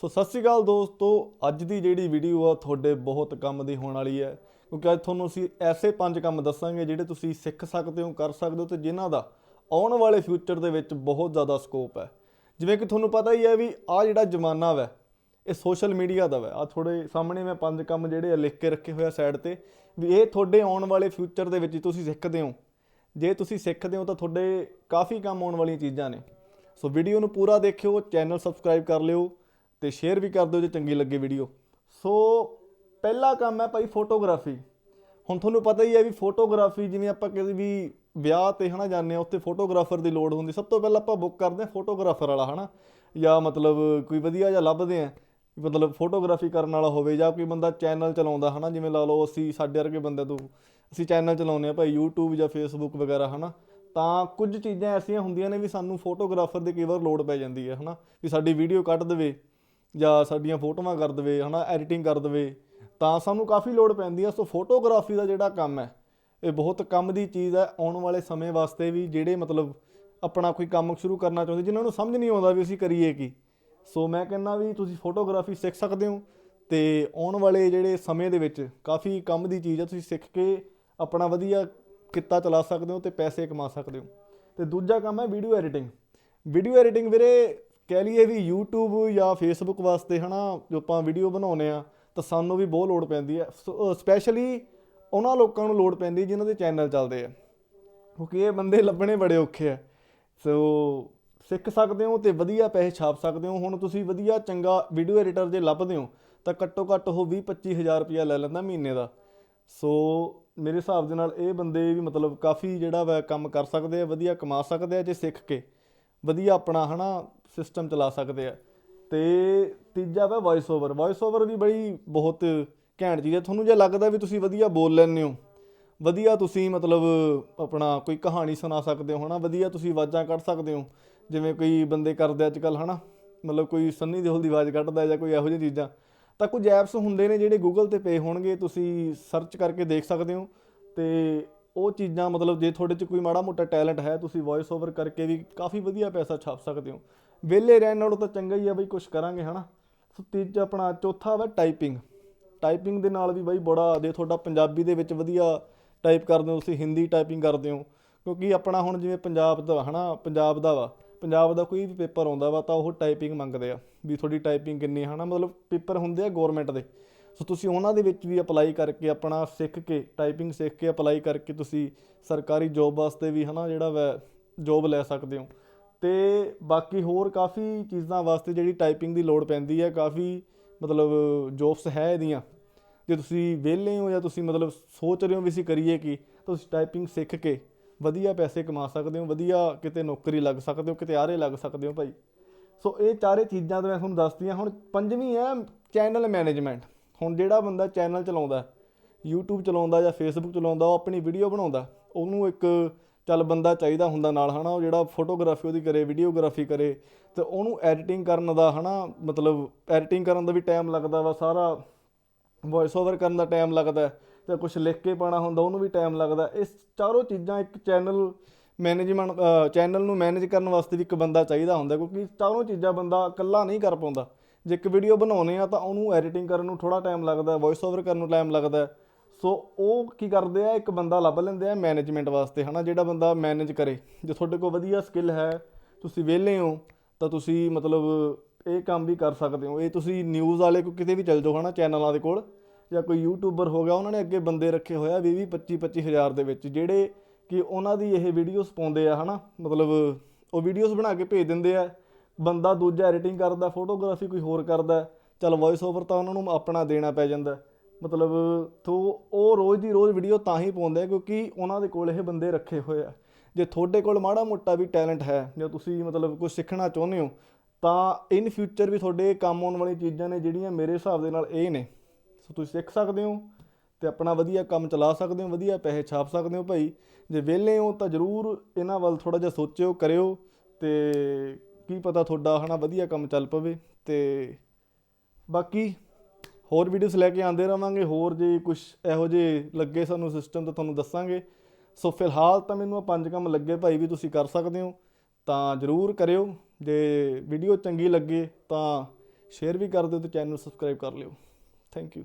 ਸੋ ਸਤਿ ਸ਼੍ਰੀ ਅਕਾਲ ਦੋਸਤੋ, ਅੱਜ ਦੀ ਜਿਹੜੀ ਵੀਡੀਓ ਆ ਤੁਹਾਡੇ ਬਹੁਤ ਕੰਮ ਦੀ ਹੋਣ ਵਾਲੀ ਹੈ। ਕਿਉਂਕਿ ਅੱਜ ਤੁਹਾਨੂੰ ਅਸੀਂ ਐਸੇ ਪੰਜ ਕੰਮ ਦੱਸਾਂਗੇ ਜਿਹੜੇ ਤੁਸੀਂ ਸਿੱਖ ਸਕਦੇ ਹੋ, ਕਰ ਸਕਦੇ ਹੋ ਤੇ ਜਿਨ੍ਹਾਂ ਦਾ ਆਉਣ ਵਾਲੇ ਫਿਊਚਰ ਦੇ ਵਿੱਚ ਬਹੁਤ ਜ਼ਿਆਦਾ ਸਕੋਪ ਹੈ। ਜਿਵੇਂ ਕਿ ਤੁਹਾਨੂੰ ਪਤਾ ਹੀ ਹੈ ਵੀ ਆ ਜਿਹੜਾ ਜ਼ਮਾਨਾ ਵੈ, ਇਹ ਸੋਸ਼ਲ ਮੀਡੀਆ ਦਾ ਵੈ। ਆ ਤੁਹਾਡੇ ਸਾਹਮਣੇ ਮੈਂ ਪੰਜ ਕੰਮ ਜਿਹੜੇ ਆ ਲਿਖ ਕੇ ਰੱਖੇ ਹੋਏ ਆ ਸਾਈਡ ਤੇ, ਵੀ ਇਹ ਤੁਹਾਡੇ ਆਉਣ ਵਾਲੇ ਫਿਊਚਰ ਦੇ ਵਿੱਚ ਤੁਸੀਂ ਸਿੱਖਦੇ ਹੋ। ਜੇ ਤੁਸੀਂ ਸਿੱਖਦੇ ਹੋ ਤਾਂ ਤੁਹਾਡੇ ਕਾਫੀ ਕੰਮ ਆਉਣ ਵਾਲੀਆਂ ਚੀਜ਼ਾਂ ਨੇ। ਸੋ ਵੀਡੀਓ ਨੂੰ ਪੂਰਾ ਦੇਖਿਓ ਚੈਨਲ ਸਬਸਕ੍ਰਾਈਬ ਕਰ ਲਿਓ। ਤੇ ਸ਼ੇਅਰ ਵੀ ਕਰ ਦਿਓ ਜੇ ਚੰਗੀ ਲੱਗੇ ਵੀਡੀਓ ਸੋ ਪਹਿਲਾ ਕੰਮ ਹੈ ਭਾਈ ਫੋਟੋਗ੍ਰਾਫੀ ਹੁਣ ਤੁਹਾਨੂੰ ਪਤਾ ਹੀ ਹੈ ਵੀ ਫੋਟੋਗ੍ਰਾਫੀ ਜਿਵੇਂ ਆਪਾਂ ਕਿਸੇ ਵੀ ਵਿਆਹ ਤੇ ਹਨਾ ਜਾਂਦੇ ਆ ਉੱਥੇ ਫੋਟੋਗ੍ਰਾਫਰ ਦੀ ਲੋੜ ਹੁੰਦੀ। ਸਭ ਤੋਂ ਪਹਿਲਾਂ ਆਪਾਂ ਬੁੱਕ ਕਰਦੇ ਆ ਫੋਟੋਗ੍ਰਾਫਰ ਵਾਲਾ, ਹਨਾ? ਜਾਂ ਮਤਲਬ ਕੋਈ ਵਧੀਆ ਜਿਹਾ ਲੱਭਦੇ ਆ ਮਤਲਬ ਫੋਟੋਗ੍ਰਾਫੀ ਕਰਨ ਵਾਲਾ ਹੋਵੇ ਜਾਂ ਕੋਈ ਬੰਦਾ ਚੈਨਲ ਚਲਾਉਂਦਾ, ਹਨਾ? ਜਿਵੇਂ ਲਾ ਲਓ ਅਸੀਂ, ਸਾਡੇ ਵਰਗੇ ਬੰਦੇ ਤੋਂ ਅਸੀਂ ਚੈਨਲ ਚਲਾਉਂਦੇ ਆ ਭਾਈ YouTube ਜਾਂ Facebook ਵਗੈਰਾ, ਹਨਾ? ਤਾਂ ਕੁਝ ਚੀਜ਼ਾਂ ਐਸੀਆਂ ਹੁੰਦੀਆਂ ਨੇ ਵੀ ਸਾਨੂੰ ਫੋਟੋਗ੍ਰਾਫਰ ਦੀ ਕਈ ਵਾਰ ਲੋੜ ਪੈ ਜਾਂਦੀ ਹੈ, ਹਨਾ? ਵੀ ਸਾਡੀ ਵੀਡੀਓ ਕੱਢ ਦੇਵੇ। ਜਾਂ ਸਾਡੀਆਂ ਫੋਟੋਆਂ ਕਰ ਦੇਵੇ, ਹਨਾ ਐਡੀਟਿੰਗ ਕਰ ਦੇਵੇ, ਤਾਂ ਸਾਨੂੰ ਕਾਫੀ ਲੋੜ ਪੈਂਦੀ ਹੈ ਸੋ ਫੋਟੋਗ੍ਰਾਫੀ ਦਾ ਜਿਹੜਾ ਕੰਮ ਹੈ, ਇਹ ਬਹੁਤ ਕੰਮ ਦੀ ਚੀਜ਼ ਹੈ। ਆਉਣ ਵਾਲੇ ਸਮੇਂ ਵਾਸਤੇ ਵੀ ਜਿਹੜੇ ਮਤਲਬ ਆਪਣਾ ਕੋਈ ਕੰਮ ਸ਼ੁਰੂ ਕਰਨਾ ਚਾਹੁੰਦੇ, ਜਿਨ੍ਹਾਂ ਨੂੰ ਸਮਝ ਨਹੀਂ ਆਉਂਦਾ ਵੀ ਅਸੀਂ ਕਰੀਏ ਕੀ। ਸੋ ਮੈਂ ਕਹਿੰਦਾ ਵੀ ਤੁਸੀਂ ਫੋਟੋਗ੍ਰਾਫੀ ਸਿੱਖ ਸਕਦੇ ਹੋ ਤੇ ਆਉਣ ਵਾਲੇ ਜਿਹੜੇ ਸਮੇਂ ਦੇ ਵਿੱਚ ਕਾਫੀ ਕੰਮ ਦੀ ਚੀਜ਼ ਹੈ, ਤੁਸੀਂ ਸਿੱਖ ਕੇ ਆਪਣਾ ਵਧੀਆ ਕਿੱਤਾ ਚਲਾ ਸਕਦੇ ਹੋ ਤੇ ਪੈਸੇ ਕਮਾ ਸਕਦੇ ਹੋ। ਤੇ ਦੂਜਾ ਕੰਮ ਹੈ ਵੀਡੀਓ ਐਡੀਟਿੰਗ ਵੀਡੀਓ ਐਡੀਟਿੰਗ ਵੀਰੇ ਕਹਿ ਲਈਏ ਵੀ YouTube ਜਾਂ Facebook ਵਾਸਤੇ ਹਨਾ, ਜੋ ਆਪਾਂ ਵੀਡੀਓ ਬਣਾਉਨੇ ਆ ਤਾਂ ਸਾਨੂੰ ਵੀ ਬਹੁਤ ਲੋੜ ਪੈਂਦੀ ਹੈ। ਸਪੈਸ਼ਲੀ ਉਹਨਾਂ ਲੋਕਾਂ ਨੂੰ ਲੋੜ ਪੈਂਦੀ ਜਿਨ੍ਹਾਂ ਦੇ ਚੈਨਲ ਚੱਲਦੇ ਆ। ਕਿਉਂਕਿ ਇਹ ਬੰਦੇ ਲੱਭਣੇ ਬੜੇ ਔਖੇ ਆ। ਸੋ, ਸਿੱਖ ਸਕਦੇ ਹੋ ਤੇ ਵਧੀਆ ਪੈਸੇ ਛਾਪ ਸਕਦੇ ਹੋ। ਹੁਣ ਤੁਸੀਂ ਵਧੀਆ ਚੰਗਾ ਵੀਡੀਓ ਐਡੀਟਰ ਜੇ ਲੱਭਦੇ ਹੋ, ਤਾਂ ਘੱਟੋ ਘੱਟ ਉਹ 20 25000 ਰੁਪਇਆ ਲੈ ਲੈਂਦਾ ਮਹੀਨੇ ਦਾ। ਸੋ, ਮੇਰੇ ਹਿਸਾਬ ਦੇ ਨਾਲ ਇਹ ਬੰਦੇ ਵੀ ਮਤਲਬ ਕਾਫੀ ਜਿਹੜਾ ਵਾ ਕੰਮ ਕਰ ਸਕਦੇ ਆ, ਵਧੀਆ ਕਮਾ ਸਕਦੇ ਆ ਜੇ ਸਿੱਖ ਕੇ। ਵਧੀਆ ਆਪਣਾ ਹਨਾ ਸਿਸਟਮ ਚਲਾ ਸਕਦੇ ਆ। ਤੇ ਤੀਜਾ ਵਾ ਵੌਇਸ ਓਵਰ ਵੌਇਸ ਓਵਰ ਵੀ ਬੜੀ ਬਹੁਤ ਘੈਂਟ ਚੀਜ਼ ਹੈ ਤੁਹਾਨੂੰ ਜੇ ਲੱਗਦਾ ਵੀ ਤੁਸੀਂ ਵਧੀਆ ਬੋਲ ਲੈਂਦੇ ਹੋ, ਵਧੀਆ ਤੁਸੀਂ ਮਤਲਬ ਆਪਣਾ ਕੋਈ ਕਹਾਣੀ ਸੁਣਾ ਸਕਦੇ ਹੋ ਹਨਾ, ਵਧੀਆ ਤੁਸੀਂ ਆਵਾਜ਼ਾਂ ਕੱਢ ਸਕਦੇ ਹੋ, ਜਿਵੇਂ ਕੋਈ ਬੰਦੇ ਕਰਦੇ ਅੱਜ ਕੱਲ ਹਨਾ, ਮਤਲਬ ਕੋਈ ਸੰਨੀ ਦਿਓਲ ਦੀ ਆਵਾਜ਼ ਕੱਢਦਾ ਜਾਂ ਕੋਈ ਇਹੋ ਜਿਹੀ ਚੀਜ਼ਾਂ, ਤਾਂ ਕੁਝ ਐਪਸ ਹੁੰਦੇ ਨੇ ਜਿਹੜੇ ਗੂਗਲ ਤੇ ਪੇ ਹੋਣਗੇ, ਤੁਸੀਂ ਸਰਚ ਕਰਕੇ ਦੇਖ ਸਕਦੇ ਹੋ। ਤੇ ਉਹ ਚੀਜ਼ਾਂ ਮਤਲਬ ਜੇ ਤੁਹਾਡੇ 'ਚ ਕੋਈ ਮਾੜਾ ਮੋਟਾ ਟੈਲੈਂਟ ਹੈ, ਤੁਸੀਂ ਵੌਇਸ ਓਵਰ ਕਰਕੇ ਵੀ ਕਾਫੀ ਵਧੀਆ ਪੈਸਾ ਛਾਪ ਸਕਦੇ ਹੋ। ਵਿਹਲੇ ਰਹਿਣ ਨਾਲੋਂ ਤਾਂ ਚੰਗਾ ਹੀ ਆ ਬਈ ਕੁਝ ਕਰਾਂਗੇ, ਹਨਾ? ਸੋ ਤੀਜਾ ਆਪਣਾ ਚੌਥਾ ਵਾ ਟਾਈਪਿੰਗ ਟਾਈਪਿੰਗ ਦੇ ਨਾਲ ਵੀ ਬਈ ਬੜਾ, ਜੇ ਤੁਹਾਡਾ ਪੰਜਾਬੀ ਦੇ ਵਿੱਚ ਵਧੀਆ ਟਾਈਪ ਕਰਦੇ ਹੋ, ਤੁਸੀਂ ਹਿੰਦੀ ਟਾਈਪਿੰਗ ਕਰਦੇ ਹੋ, ਕਿਉਂਕਿ ਆਪਣਾ ਹੁਣ ਜਿਵੇਂ ਪੰਜਾਬ ਦਾ, ਹਨਾ? ਪੰਜਾਬ ਦਾ ਵਾ। ਪੰਜਾਬ ਦਾ ਕੋਈ ਵੀ ਪੇਪਰ ਆਉਂਦਾ ਵਾ, ਤਾਂ ਉਹ ਟਾਈਪਿੰਗ ਮੰਗਦੇ ਆ, ਵੀ ਤੁਹਾਡੀ ਟਾਈਪਿੰਗ ਕਿੰਨੀ ਹਨਾ? ਮਤਲਬ ਪੇਪਰ ਹੁੰਦੇ ਆ ਗਵਰਨਮੈਂਟ ਦੇ। ਸੋ ਤੁਸੀਂ ਉਹਨਾਂ ਦੇ ਵਿੱਚ ਵੀ ਅਪਲਾਈ ਕਰਕੇ ਆਪਣਾ ਸਿੱਖ ਕੇ ਟਾਈਪਿੰਗ ਸਿੱਖ ਕੇ ਅਪਲਾਈ ਕਰਕੇ ਤੁਸੀਂ ਸਰਕਾਰੀ ਜੋਬ ਵਾਸਤੇ ਵੀ ਹਨਾ ਜਿਹੜਾ ਵੈ ਜੋਬ ਲੈ ਸਕਦੇ ਹੋ। ਤੇ ਬਾਕੀ ਹੋਰ ਕਾਫੀ ਚੀਜ਼ਾਂ ਵਾਸਤੇ ਜਿਹੜੀ ਟਾਈਪਿੰਗ ਦੀ ਲੋੜ ਪੈਂਦੀ ਹੈ, ਕਾਫੀ ਮਤਲਬ ਜੋਬਸ ਹੈ ਇਹਦੀਆਂ। ਜੇ ਤੁਸੀਂ ਵਿਹਲੇ ਹੋ ਜਾਂ ਤੁਸੀਂ ਮਤਲਬ ਸੋਚ ਰਹੇ ਹੋ ਵੀ ਅਸੀਂ ਕਰੀਏ ਕੀ ਤੁਸੀਂ ਟਾਈਪਿੰਗ ਸਿੱਖ ਕੇ ਵਧੀਆ ਪੈਸੇ ਕਮਾ ਸਕਦੇ ਹੋ, ਵਧੀਆ ਕਿਤੇ ਨੌਕਰੀ ਲੱਗ ਸਕਦੇ ਹੋ, ਕਿਤੇ ਆਰੇ ਲੱਗ ਸਕਦੇ ਹੋ ਭਾਈ। ਸੋ ਇਹ ਚਾਰੇ ਚੀਜ਼ਾਂ ਤਾਂ ਮੈਂ ਤੁਹਾਨੂੰ ਦੱਸਤੀਆਂ, ਹੁਣ ਪੰਜਵੀਂ ਹੈ ਚੈਨਲ ਮੈਨੇਜਮੈਂਟ ਹੁਣ ਜਿਹੜਾ ਬੰਦਾ ਚੈਨਲ ਚਲਾਉਂਦਾ, YouTube ਚਲਾਉਂਦਾ ਜਾਂ Facebook ਚਲਾਉਂਦਾ, ਉਹ ਆਪਣੀ ਵੀਡੀਓ ਬਣਾਉਂਦਾ, ਉਹਨੂੰ ਇੱਕ ਚੱਲ ਬੰਦਾ ਚਾਹੀਦਾ ਹੁੰਦਾ ਨਾਲ, ਹਨਾ, ਉਹ ਜਿਹੜਾ ਫੋਟੋਗ੍ਰਾਫੀ ਉਹਦੀ ਕਰੇ ਵੀਡੀਓਗ੍ਰਾਫੀ ਕਰੇ, ਤੇ ਉਹਨੂੰ ਐਡੀਟਿੰਗ ਕਰਨ ਦਾ, ਹਨਾ, ਮਤਲਬ ਐਡੀਟਿੰਗ ਕਰਨ ਦਾ ਵੀ ਟਾਈਮ ਲੱਗਦਾ ਵਾ, ਸਾਰਾ ਵੌਇਸ ਓਵਰ ਕਰਨ ਦਾ ਟਾਈਮ ਲੱਗਦਾ ਹੈ ਤੇ ਕੁਝ ਲਿਖ ਕੇ ਪਾਣਾ ਹੁੰਦਾ, ਉਹਨੂੰ ਵੀ ਟਾਈਮ ਲੱਗਦਾ, ਇਸ ਚਾਰੋਂ ਚੀਜ਼ਾਂ ਇੱਕ ਚੈਨਲ ਮੈਨੇਜਮੈਂਟ ਚੈਨਲ ਨੂੰ ਮੈਨੇਜ ਕਰਨ ਵਾਸਤੇ ਵੀ ਇੱਕ ਬੰਦਾ ਚਾਹੀਦਾ ਹੁੰਦਾ, ਕਿਉਂਕਿ ਚਾਰੋਂ ਚੀਜ਼ਾਂ ਬੰਦਾ ਇਕੱਲਾ ਨਹੀਂ ਕਰ ਪਾਉਂਦਾ। ਜੇ ਇੱਕ ਵੀਡੀਓ ਬਣਾਉਨੇ ਆ ਤਾਂ ਉਹਨੂੰ ਐਡੀਟਿੰਗ ਕਰਨ ਨੂੰ ਥੋੜਾ ਟਾਈਮ ਲੱਗਦਾ ਵੌਇਸ ਓਵਰ ਕਰਨ ਨੂੰ ਟਾਈਮ ਲੱਗਦਾ। ਸੋ ਉਹ ਕੀ ਕਰਦੇ ਆ, ਇੱਕ ਬੰਦਾ ਲੱਭ ਲੈਂਦੇ ਆ ਮੈਨੇਜਮੈਂਟ ਵਾਸਤੇ, ਹਨਾ, ਜਿਹੜਾ ਬੰਦਾ ਮੈਨੇਜ ਕਰੇ। ਜੇ ਤੁਹਾਡੇ ਕੋਲ ਵਧੀਆ ਸਕਿੱਲ ਹੈ, ਤੁਸੀਂ ਵਿਹਲੇ ਹੋ, ਤਾਂ ਤੁਸੀਂ ਮਤਲਬ ਇਹ ਕੰਮ ਵੀ ਕਰ ਸਕਦੇ ਹੋ। ਇਹ ਤੁਸੀਂ ਨਿਊਜ਼ ਵਾਲੇ ਕੋ ਕਿਤੇ ਵੀ ਚੱਲ ਜਾਓ, ਹਨਾ, ਚੈਨਲਾਂ ਦੇ ਕੋਲ, ਜਾਂ ਕੋਈ ਯੂਟਿਊਬਰ ਹੋ ਗਿਆ, ਉਹਨਾਂ ਨੇ ਅੱਗੇ ਬੰਦੇ ਰੱਖੇ ਹੋਇਆ 20 20 25 25 ਹਜ਼ਾਰ ਦੇ ਵਿੱਚ, ਜਿਹੜੇ ਕਿ ਉਹਨਾਂ ਦੀ ਇਹ ਵੀਡੀਓਜ਼ ਪਾਉਂਦੇ ਆ, ਹਨਾ, ਮਤਲਬ ਉਹ ਵੀਡੀਓਜ਼ ਬਣਾ ਕੇ ਭੇਜ ਦਿੰਦੇ ਆ। ਬੰਦਾ ਦੂਜਾ ਐਡੀਟਿੰਗ ਕਰਦਾ ਫੋਟੋਗ੍ਰਾਫੀ ਕੋਈ ਹੋਰ ਕਰਦਾ, ਚਲ ਵੌਇਸ ਓਵਰ ਤਾਂ ਉਹਨਾਂ ਨੂੰ ਆਪਣਾ ਦੇਣਾ ਪੈ ਜਾਂਦਾ। ਮਤਲਬ ਤੋ ਉਹ ਰੋਜ਼ ਦੀ ਰੋਜ਼ ਵੀਡੀਓ ਤਾਂ ਹੀ ਪਾਉਂਦੇ ਕਿਉਂਕਿ ਉਹਨਾਂ ਦੇ ਕੋਲ ਇਹ ਬੰਦੇ ਰੱਖੇ ਹੋਏ ਆ। ਜੇ ਤੁਹਾਡੇ ਕੋਲ ਮਾੜਾ ਮੋਟਾ ਵੀ ਟੈਲੈਂਟ ਹੈ, ਜਾਂ ਤੁਸੀਂ ਮਤਲਬ ਕੁਝ ਸਿੱਖਣਾ ਚਾਹੁੰਦੇ ਹੋ, ਤਾਂ ਇਨ ਫਿਊਚਰ ਵੀ ਤੁਹਾਡੇ ਕੰਮ ਆਉਣ ਵਾਲੀਆਂ ਚੀਜ਼ਾਂ ਨੇ ਜਿਹੜੀਆਂ ਮੇਰੇ ਹਿਸਾਬ ਦੇ ਨਾਲ ਇਹ ਨੇ। ਸੋ ਤੁਸੀਂ ਸਿੱਖ ਸਕਦੇ ਹੋ ਤੇ ਆਪਣਾ ਵਧੀਆ ਕੰਮ ਚਲਾ ਸਕਦੇ ਹੋ, ਵਧੀਆ ਪੈਸੇ ਛਾਪ ਸਕਦੇ ਹੋ ਭਾਈ। ਜੇ ਵਿਹਲੇ ਹੋ ਤਾਂ ਜਰੂਰ ਇਹਨਾਂ ਵੱਲ ਥੋੜਾ ਜਿਹਾ ਸੋਚਿਓ, ਕਰਿਓ ਤੇ ਕੀ ਪਤਾ ਤੁਹਾਡਾ ਹਨਾ ਵਧੀਆ ਕੰਮ ਚੱਲ ਪਵੇ ਤੇ ਬਾਕੀ ਹੋਰ ਵੀਡੀਓਜ਼ ਲੈ ਕੇ ਆਉਂਦੇ ਰਵਾਂਗੇ, ਹੋਰ ਜੇ ਕੁਝ ਇਹੋ ਜਿਹੇ ਲੱਗੇ ਸਾਨੂੰ ਸਿਸਟਮ ਤਾਂ ਤੁਹਾਨੂੰ ਦੱਸਾਂਗੇ। ਸੋ ਫਿਲਹਾਲ ਤਾਂ ਮੈਨੂੰ ਆ ਪੰਜ ਕੰਮ ਲੱਗੇ ਭਾਈ ਵੀ ਤੁਸੀਂ ਕਰ ਸਕਦੇ ਹੋ, ਤਾਂ ਜਰੂਰ ਕਰਿਓ। ਜੇ ਵੀਡੀਓ ਚੰਗੀ ਲੱਗੇ ਤਾਂ ਸ਼ੇਅਰ ਵੀ ਕਰ ਦਿਓ ਤੇ ਚੈਨਲ ਸਬਸਕ੍ਰਾਈਬ ਕਰ ਲਿਓ। Thank you